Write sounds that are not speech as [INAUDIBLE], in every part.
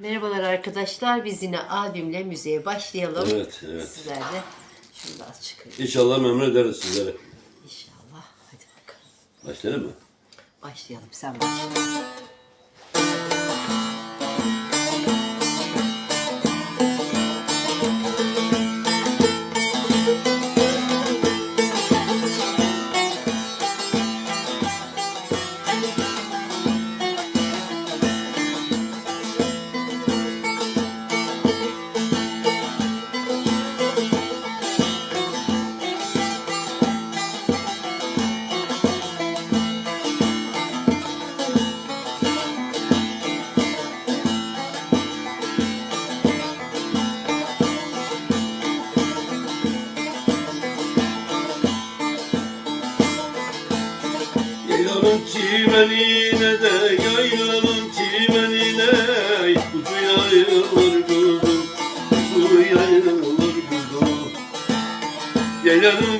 Merhabalar arkadaşlar. Biz yine albümle müziğe başlayalım. Evet, evet. Sizler de şunu da az çıkarın İnşallah memnun ederiz sizleri. inşallah. Hadi bakalım. Başlayalım mı? Başlayalım. Sen başla. Yaylanın çimenine de yaylanın çimenine. Kuzu yayılır kuzum Kuzu yayılır kuzum Yaylanın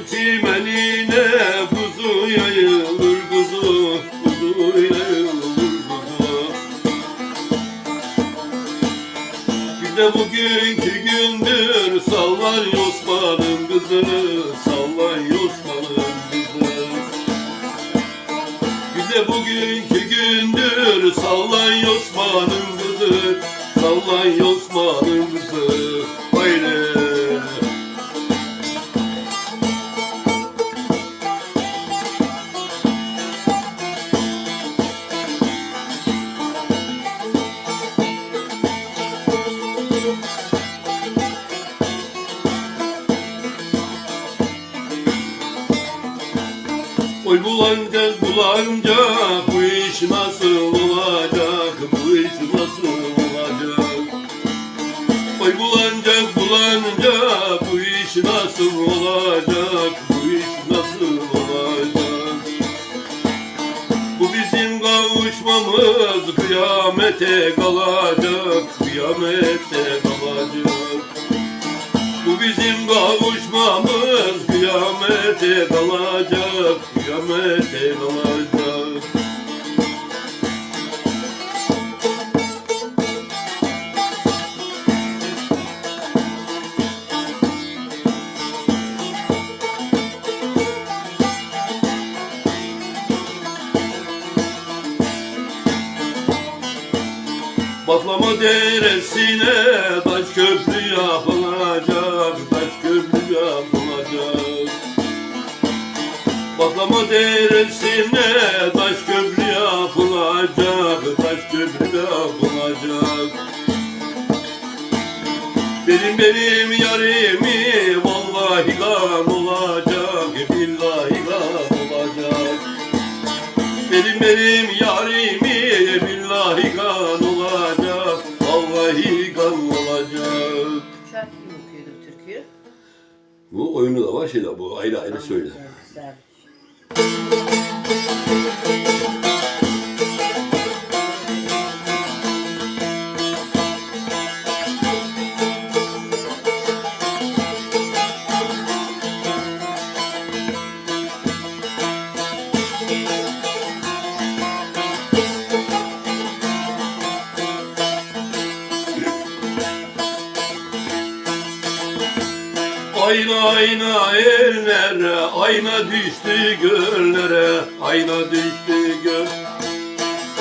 Bulanca bulanca bu iş nasıl olacak? Bu iş nasıl olacak? Oy bulanca bulanca bu iş nasıl olacak? Bu iş nasıl olacak? Bu bizim kavuşmamız kıyamete kalacak kıyamete kalacak. Bu bizim kavuşmamız kıyamete kalacak, kıyamete kalacak. Baklama deresine Baklama deresine taş köprü yapılacak, taş köprü yapılacak. Benim benim yarimi vallahi gam olacak, billahi gam olacak. Benim benim yarimi billahi kan olacak Vallahi kan olacak Şarkıyı mı okuyorduk türküyü? Bu oyunu da var şey de bu ayrı ayrı söyle Güzel. Ayna ayna ellere ayna düştü göllere ayna düştü göl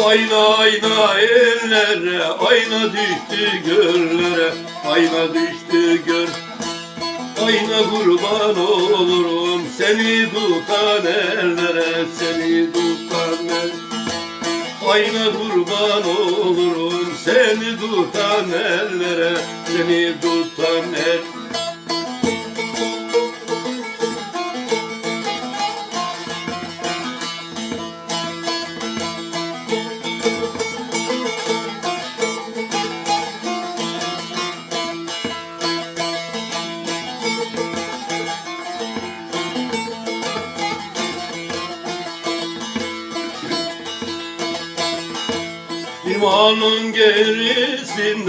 Ayna ayna ellere. Ayna düştü göllere. Ayna düştü göl Ayna kurban olurum seni tutan ellere seni tutan el Ayna kurban olurum seni tutan ellere seni tutan el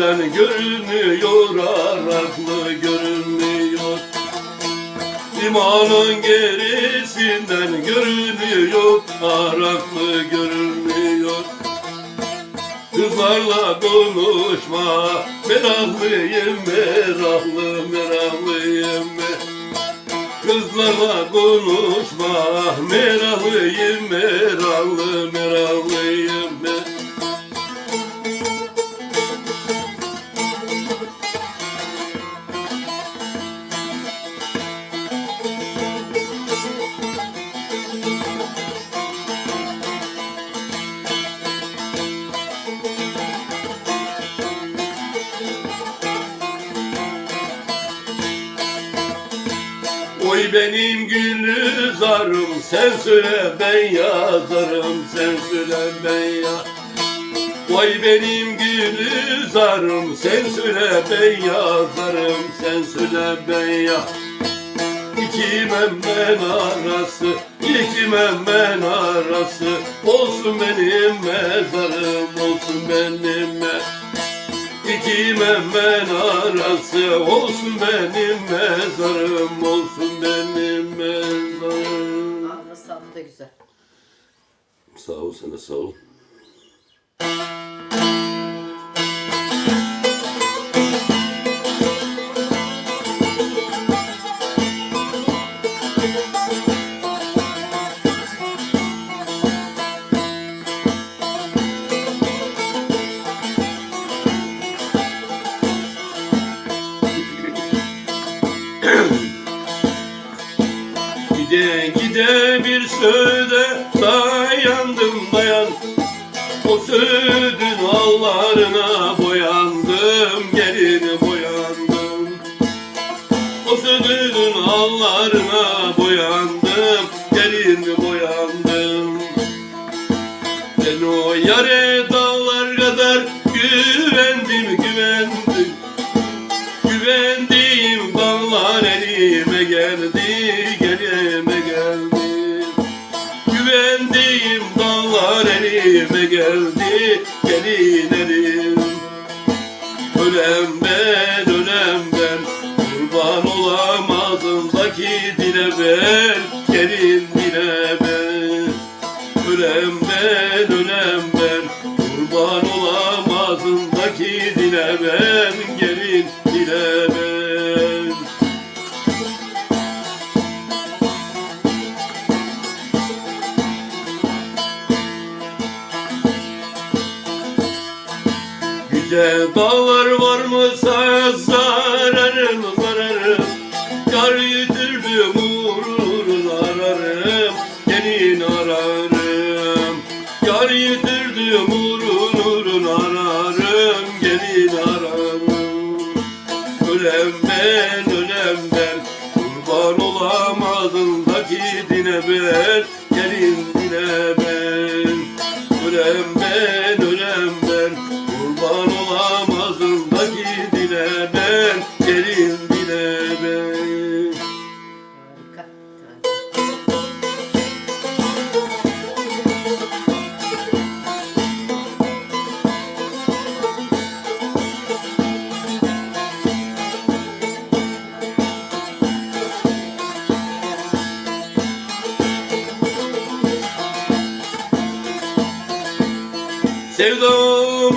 gerisinden görünmüyor araklı görünmüyor? İmanın gerisinden görünmüyor araklı görünmüyor? Kızlarla konuşma Meraklıyım meraklı meraklıyım Kızlarla konuşma Meraklıyım meraklı söyle ben yazarım sen söyle ben ya Vay benim gülü zarım sen söyle ben yazarım sen söyle ben ya İki memmen arası iki memmen arası olsun benim mezarım olsun benim me- İki memmen arası olsun benim mezarım olsun benim mezarım. Da güzel. Sağ ol sana sağ ol. Söğüde dayandım dayan. O söğüdün allarına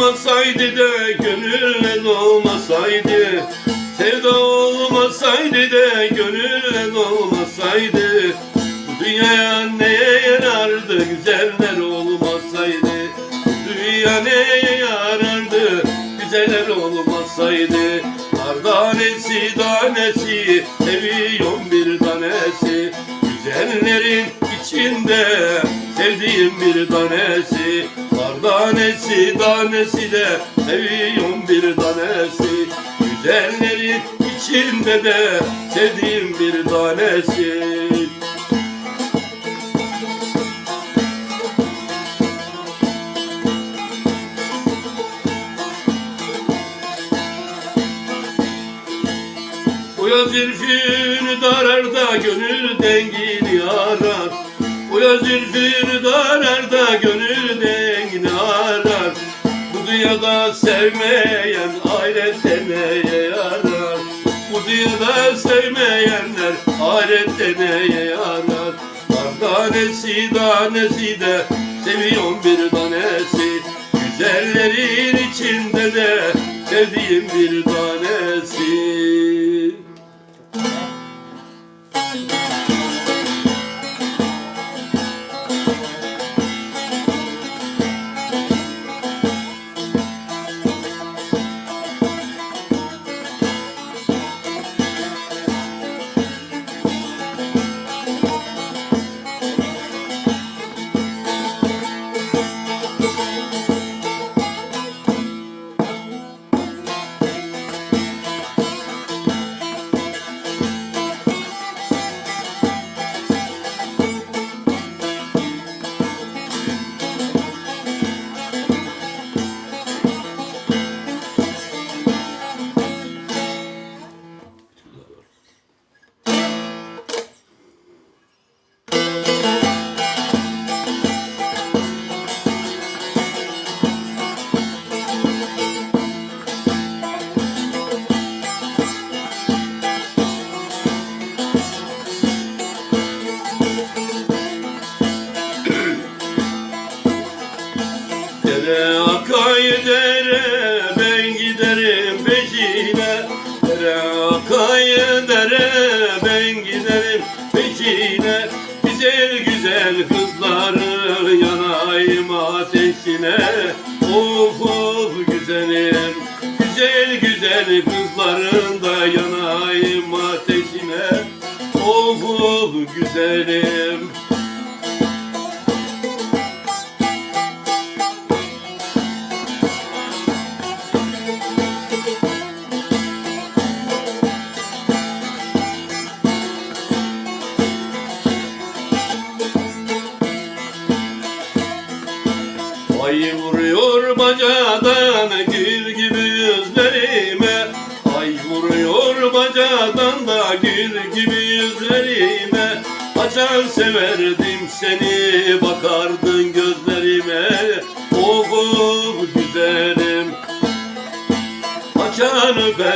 olmasaydı da gönülle olmasaydı Sevda olmasaydı da gönülle olmasaydı Bu dünyaya neye yarardı güzeller olmasaydı Bu dünya neye yarardı güzeller olmasaydı Nar tanesi tanesi seviyorum bir tanesi Güzellerin içinde sevdiğim bir tanesi tanesi tanesi de seviyorum bir tanesi. Güzellerin içinde de sevdiğim bir tanesi. O yaz zülfünü darar da gönül dengini arar O yaz zülfünü darar da gönül dünyada sevmeyen ahirette neye yarar. Bu dünyada sevmeyenler ahirette neye yarar. Var tanesi tanesi de seviyorum bir tanesi. Güzellerin içinde de sevdiğim bir tanesi. Dere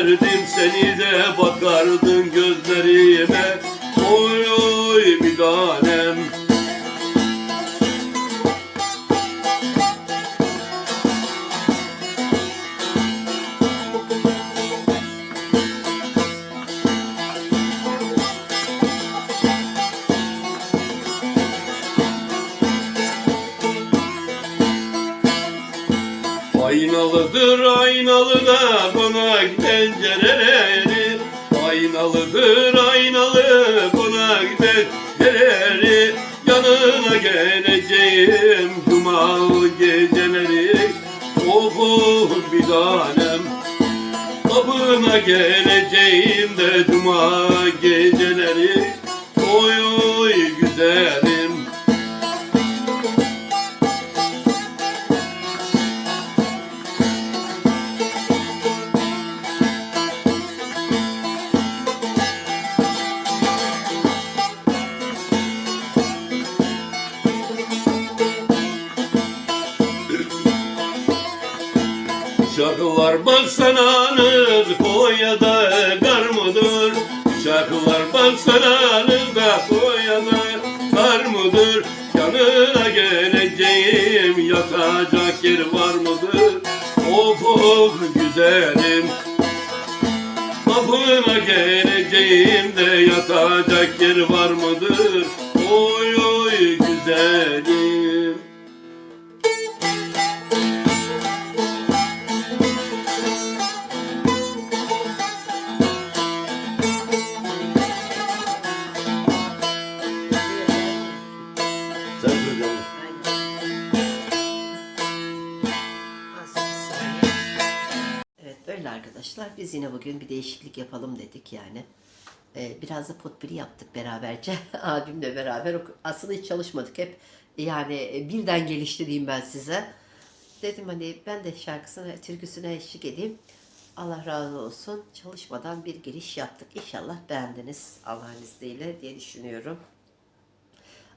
Öperdim seni de bakardın gözlerime. Oy oy bir tanem. Aynalıdır aynalı da Aynalıdır aynalı konak pencereleri Yanına geleceğim cuma geceleri. Of of bir tanem Kapına geleceğim de cuma geceleri Şarkılar baksananız Konya'da kar mıdır? Şarkılar baksananız da Konya'da kar mıdır? Yanına geleceğim yatacak yer var mıdır? Of of güzelim biz yine bugün bir değişiklik yapalım dedik yani. Ee, biraz da potpiri yaptık beraberce. [LAUGHS] Abimle beraber. Aslında hiç çalışmadık hep. Yani e, birden gelişti diyeyim ben size. Dedim hani ben de şarkısına, türküsüne eşlik edeyim. Allah razı olsun. Çalışmadan bir giriş yaptık. İnşallah beğendiniz Allah'ın izniyle diye düşünüyorum.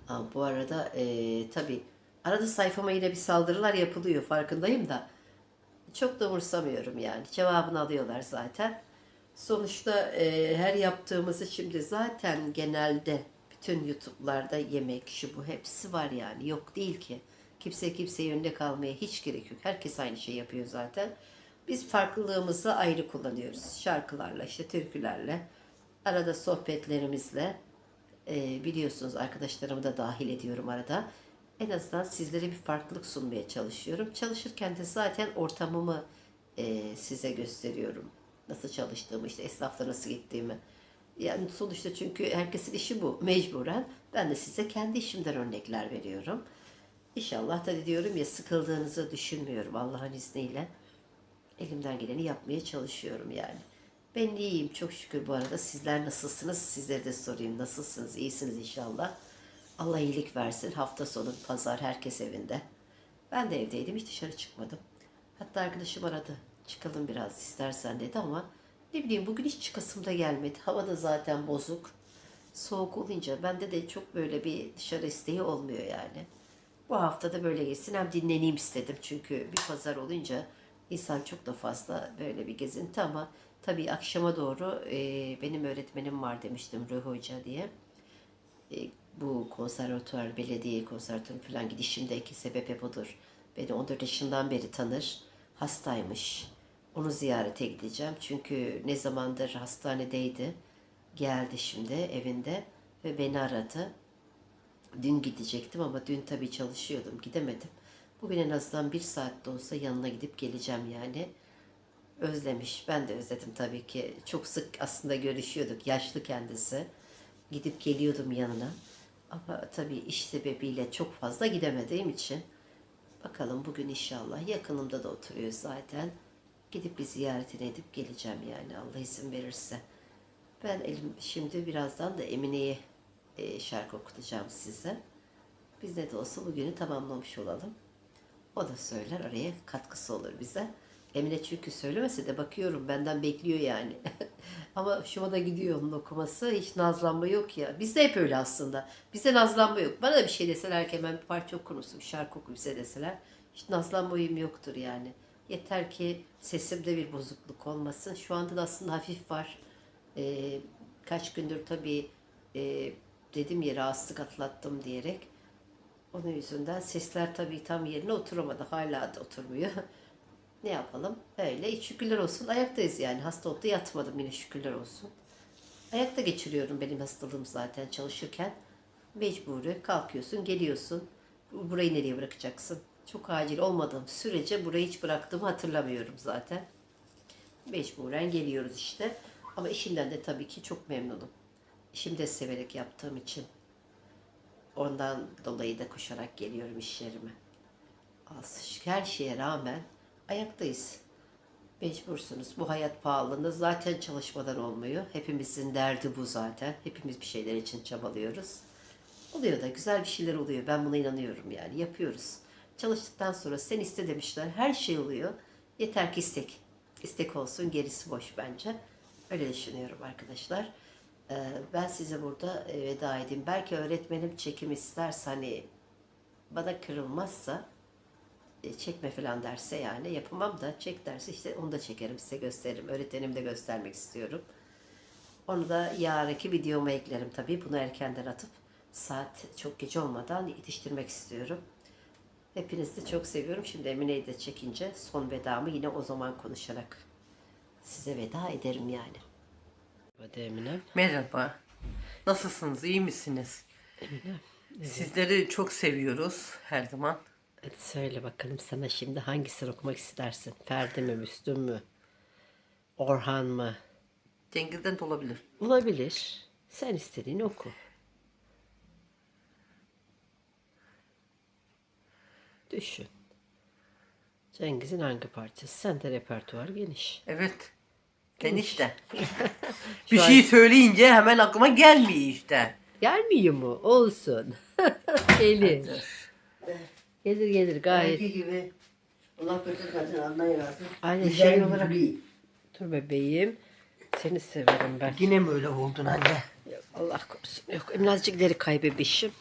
Aa, bu arada e, tabii arada sayfama yine bir saldırılar yapılıyor farkındayım da çok da umursamıyorum yani. Cevabını alıyorlar zaten. Sonuçta e, her yaptığımızı şimdi zaten genelde bütün YouTube'larda yemek şu bu hepsi var yani. Yok değil ki. Kimse kimseye önde kalmaya hiç gerek yok. Herkes aynı şey yapıyor zaten. Biz farklılığımızı ayrı kullanıyoruz. Şarkılarla, işte türkülerle, arada sohbetlerimizle, e, biliyorsunuz arkadaşlarımı da dahil ediyorum arada. En azından sizlere bir farklılık sunmaya çalışıyorum. Çalışırken de zaten ortamımı e, size gösteriyorum. Nasıl çalıştığımı, işte esnafla nasıl gittiğimi. Yani sonuçta çünkü herkesin işi bu. Mecburen. Ben de size kendi işimden örnekler veriyorum. İnşallah da diyorum ya sıkıldığınızı düşünmüyorum Allah'ın izniyle. Elimden geleni yapmaya çalışıyorum yani. Ben iyiyim çok şükür bu arada. Sizler nasılsınız? Sizlere de sorayım. Nasılsınız? İyisiniz inşallah. Allah iyilik versin. Hafta sonu, pazar herkes evinde. Ben de evdeydim. Hiç dışarı çıkmadım. Hatta arkadaşım aradı. Çıkalım biraz istersen dedi ama ne bileyim bugün hiç çıkasım da gelmedi. Hava da zaten bozuk. Soğuk olunca bende de çok böyle bir dışarı isteği olmuyor yani. Bu hafta da böyle geçsin. Hem dinleneyim istedim. Çünkü bir pazar olunca insan çok da fazla böyle bir gezinti ama tabii akşama doğru e, benim öğretmenim var demiştim Ruhi Hoca diye. E, bu konservatuvar, belediye konservatuvarı falan gidişimdeki sebebi budur. Beni 14 yaşından beri tanır. Hastaymış. Onu ziyarete gideceğim. Çünkü ne zamandır hastanedeydi. Geldi şimdi evinde ve beni aradı. Dün gidecektim ama dün tabii çalışıyordum. Gidemedim. Bugün en azından bir saatte olsa yanına gidip geleceğim yani. Özlemiş. Ben de özledim tabii ki. Çok sık aslında görüşüyorduk. Yaşlı kendisi. Gidip geliyordum yanına. Ama tabii iş sebebiyle çok fazla gidemediğim için. Bakalım bugün inşallah yakınımda da oturuyor zaten. Gidip bir ziyaretini edip geleceğim yani Allah izin verirse. Ben elim şimdi birazdan da Emine'ye e, şarkı okutacağım size. Biz ne de olsa bugünü tamamlamış olalım. O da söyler araya katkısı olur bize. Emine çünkü söylemese de bakıyorum benden bekliyor yani. [LAUGHS] Ama şuma da gidiyor onun okuması. Hiç nazlanma yok ya. Bizde hep öyle aslında. Bizde nazlanma yok. Bana da bir şey deseler ki hemen bir parça okur musun? Bir şarkı oku bize deseler. Hiç nazlanma uyum yoktur yani. Yeter ki sesimde bir bozukluk olmasın. Şu anda da aslında hafif var. Ee, kaç gündür tabii e, dedim ya rahatsızlık atlattım diyerek. Onun yüzünden sesler tabii tam yerine oturamadı. Hala da oturmuyor. [LAUGHS] ne yapalım? Öyle. Şükürler olsun. Ayaktayız yani. Hasta olup da yatmadım yine şükürler olsun. Ayakta geçiriyorum benim hastalığım zaten çalışırken. Mecburi kalkıyorsun, geliyorsun. Burayı nereye bırakacaksın? Çok acil olmadığım sürece burayı hiç bıraktığımı hatırlamıyorum zaten. Mecburen geliyoruz işte. Ama işimden de tabii ki çok memnunum. İşimi de severek yaptığım için. Ondan dolayı da koşarak geliyorum iş yerime. Her şeye rağmen ayaktayız. Mecbursunuz. Bu hayat pahalılığında zaten çalışmadan olmuyor. Hepimizin derdi bu zaten. Hepimiz bir şeyler için çabalıyoruz. Oluyor da güzel bir şeyler oluyor. Ben buna inanıyorum yani. Yapıyoruz. Çalıştıktan sonra sen iste demişler. Her şey oluyor. Yeter ki istek. İstek olsun. Gerisi boş bence. Öyle düşünüyorum arkadaşlar. Ee, Ben size burada e, veda edeyim. Belki öğretmenim çekim isterse hani bana kırılmazsa çekme falan derse yani yapamam da çek derse işte onu da çekerim size gösteririm. Öğretmenim de göstermek istiyorum. Onu da yarınki videoma eklerim tabii. Bunu erkenden atıp saat çok gece olmadan yetiştirmek istiyorum. Hepinizi de çok seviyorum. Şimdi Emine'yi de çekince son vedamı yine o zaman konuşarak size veda ederim yani. Hadi Emine. Merhaba. Nasılsınız? İyi misiniz? Sizleri çok seviyoruz her zaman. Hadi söyle bakalım sana şimdi hangisini okumak istersin? Ferdi mi, Müslüm mü? Orhan mı? Cengiz'den de olabilir. Olabilir. Sen istediğini oku. Düşün. Cengiz'in hangi parçası? Sende repertuar geniş. Evet. Geniş de. [LAUGHS] Şu Bir an- şey söyleyince hemen aklıma gelmiyor işte. Gelmiyor mu? Olsun. [LAUGHS] gelir. Gelir gelir gayet. Belki gibi Allah kötülmesin anlayıversin. Aynen, Güzel şey olarak- iyi. Dur bebeğim. Seni severim ben. Yine mi öyle oldun anne? Yok, Allah korusun. Yok birazcık deri kaybebişim.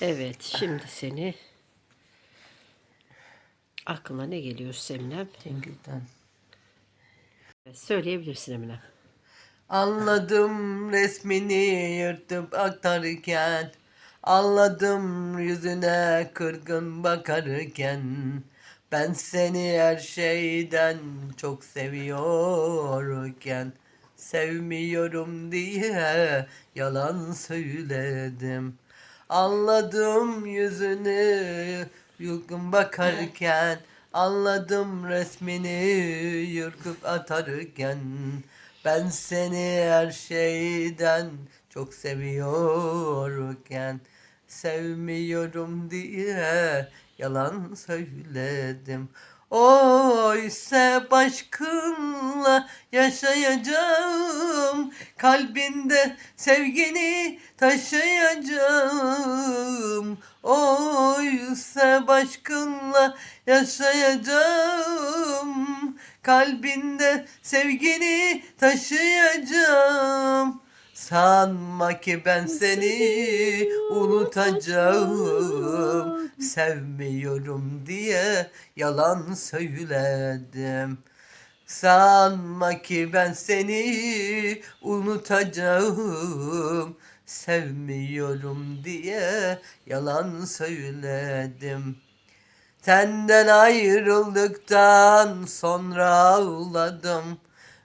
Evet şimdi seni aklına ne geliyor Eminem? Cengiz'den. Söyleyebilirsin Eminem. Anladım resmini yırtıp aktarırken Anladım yüzüne kırgın bakarken. Ben seni her şeyden çok seviyorken. Sevmiyorum diye yalan söyledim. Anladım yüzünü yılgın bakarken. Anladım resmini yırkıp atarken. Ben seni her şeyden çok seviyorken Sevmiyorum diye yalan söyledim. Oysa başkınla yaşayacağım Kalbinde sevgini taşıyacağım. Oysa başkınla yaşayacağım Kalbinde sevgini taşıyacağım Sanma ki ben seni unutacağım. Sevmiyorum diye yalan söyledim. Sanma ki ben seni unutacağım. Sevmiyorum diye yalan söyledim. Senden ayrıldıktan sonra ağladım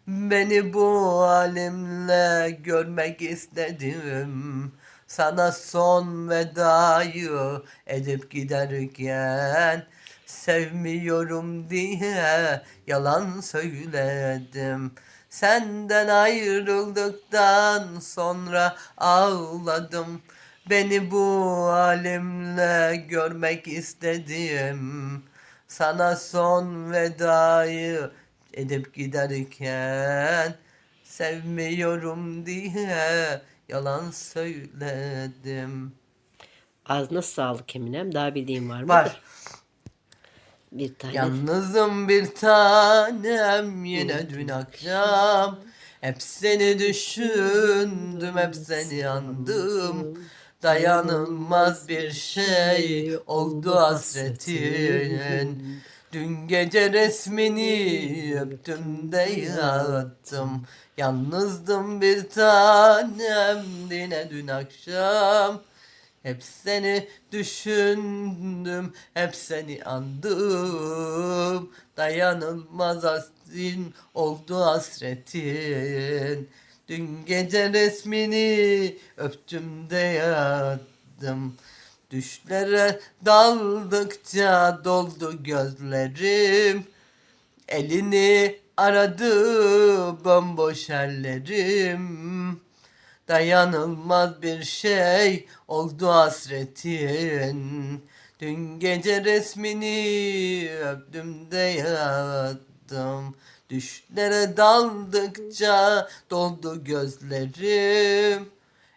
Beni bu halimle görmek istedim. Sana son vedayı edip giderken Sevmiyorum diye yalan söyledim. Senden ayrıldıktan sonra ağladım. Beni bu halimle görmek istedim. Sana son vedayı edip giderken Sevmiyorum diye yalan söyledim Ağzına sağlık Eminem. Daha bildiğin var mı? Var. Bir tane. Yalnızım bir tanem yine dün akşam Hep seni düşündüm hep seni andım Dayanılmaz bir şey oldu hasretinin Dün gece resmini öptüm de yattım Yalnızdım bir tanem yine dün akşam hep seni düşündüm, hep seni andım. Dayanılmaz hasrin oldu hasretin. Dün gece resmini öptüm de yattım. Düşlere daldıkça doldu gözlerim. Elini aradı bomboş ellerim. Dayanılmaz bir şey oldu hasretin. Dün gece resmini öptüm de yattım. Düşlere daldıkça doldu gözlerim.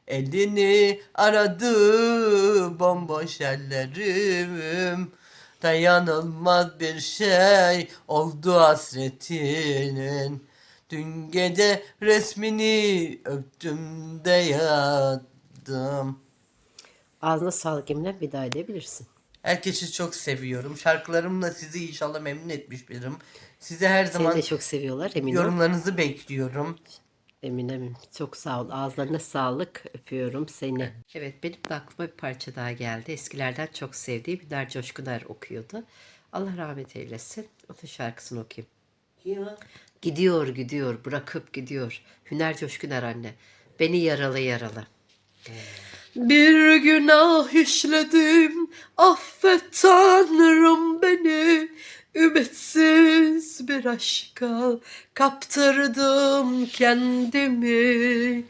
Elini aradı bomboş ellerim. Dayanılmaz bir şey oldu hasretinin. Dün gece resmini öptüm de yattım. Ağzına sağlık Eminem. Bir daha edebilirsin. Herkesi çok seviyorum. Şarkılarımla sizi inşallah memnun etmiş bilirim. Size her Seni zaman de çok seviyorlar Eminem. yorumlarınızı bekliyorum. Eminemim. Çok sağ ol. Ağızlarına sağlık. Öpüyorum seni. Evet benim de aklıma bir parça daha geldi. Eskilerden çok sevdiğim Hüner Coşkuner okuyordu. Allah rahmet eylesin. Onun şarkısını okuyayım. Ya. Gidiyor gidiyor bırakıp gidiyor. Hüner Coşkuner anne. Beni yaralı yaralı. Bir günah işledim. Affet Tanrım beni. Ümitsiz bir aşka kaptırdım kendimi.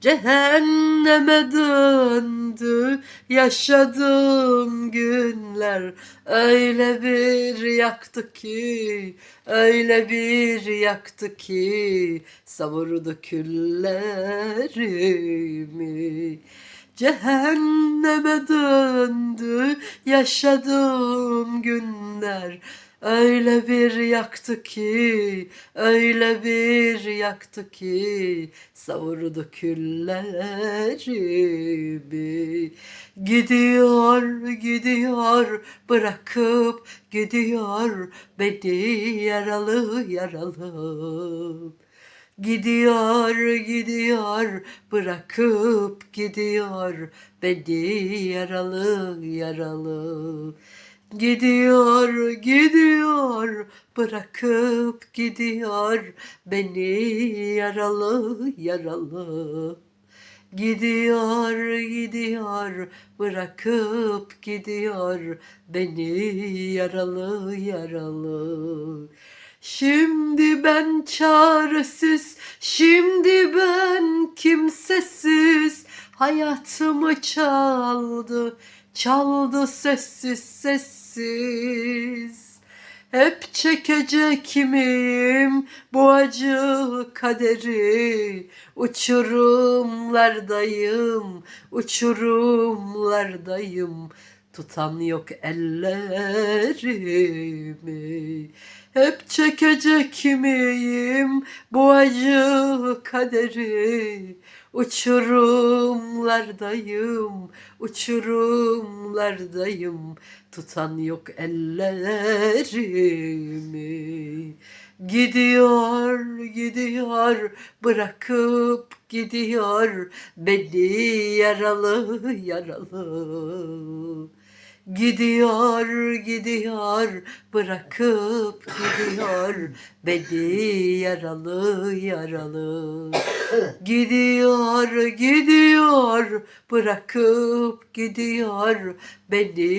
Cehenneme döndü yaşadığım günler. Öyle bir yaktı ki öyle bir yaktı ki savurdu küllerimi. Cehenneme döndü yaşadığım günler Öyle bir yaktı ki, öyle bir yaktı ki savurdu küllerimi. Gidiyor, gidiyor, bırakıp gidiyor beni yaralı yaralı. Gidiyor gidiyor bırakıp gidiyor beni yaralı yaralı. Gidiyor gidiyor bırakıp gidiyor beni yaralı yaralı. Gidiyor gidiyor bırakıp gidiyor beni yaralı yaralı. Şimdi ben çaresiz, şimdi ben kimsesiz. Hayatımı çaldı, çaldı sessiz sessiz. Hep çekecek miyim bu acı kaderi? Uçurumlardayım, uçurumlardayım. Tutan yok ellerimi. Hep çekecek miyim bu acı kaderi? Uçurumlardayım, uçurumlardayım. Tutan yok ellerimi. Gidiyor, gidiyor, bırakıp gidiyor beni yaralı yaralı. Gidiyor, gidiyor, bırakıp gidiyor beni yaralı yaralı. Gidiyor, gidiyor, bırakıp gidiyor beni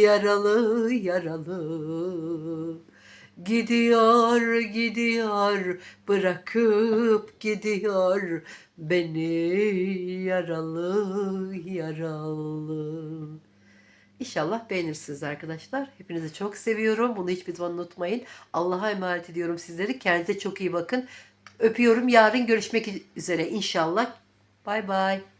yaralı yaralı. Gidiyor, gidiyor, bırakıp gidiyor beni yaralı yaralı. İnşallah beğenirsiniz arkadaşlar. Hepinizi çok seviyorum. Bunu hiçbir zaman unutmayın. Allah'a emanet ediyorum sizleri. Kendinize çok iyi bakın. Öpüyorum. Yarın görüşmek üzere inşallah. Bay bay.